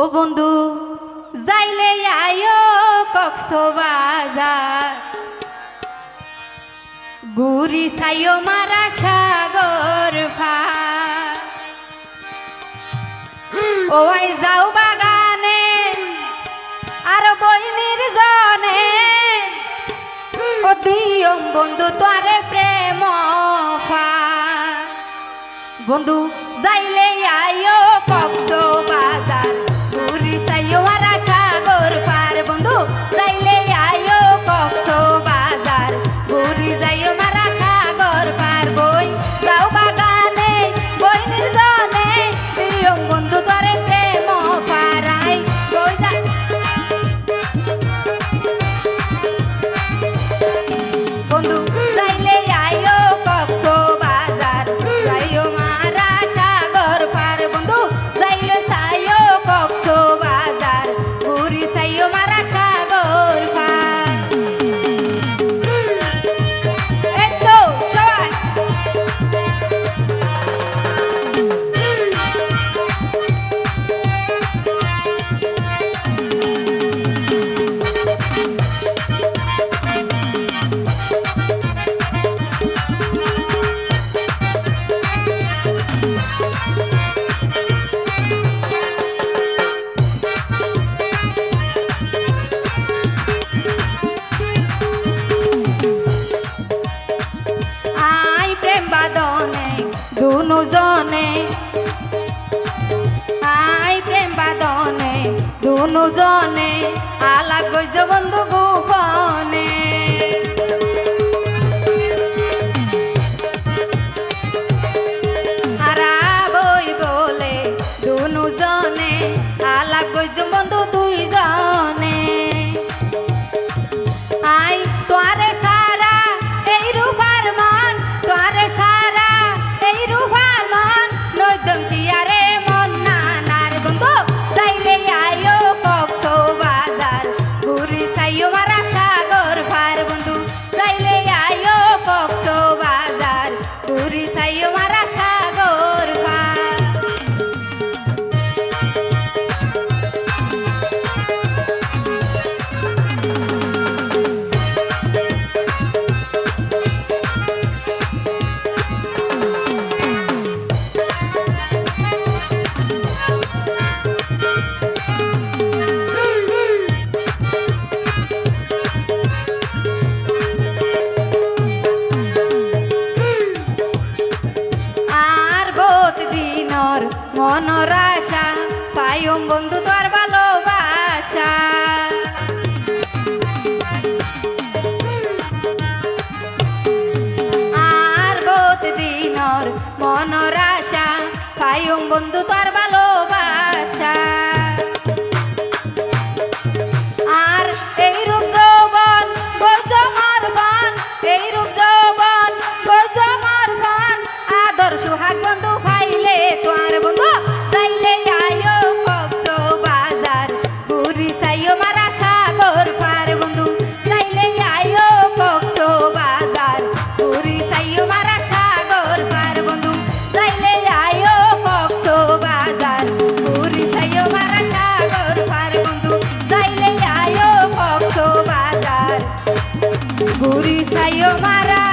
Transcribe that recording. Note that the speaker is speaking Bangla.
ও বন্ধু, যাইলে আয়ো কক্সবাজার। গুরি সাইও মারা সাগর ফার যাও বাগানে, আর বইনির জনে ও দিয়ম বন্ধু তোরে প্রেম বন্ধু, যাইলে আইও কক্সো দুনু জনে কইছ বন্ধু গোপনে। আরা বই বলে দুজনে আলা কইছ বন্ধু মনর আশা পাইম বন্ধু তোর ভালোবাসা। আর বহুত দিনর মনর আশা পাইম বন্ধু তোর Guru marah.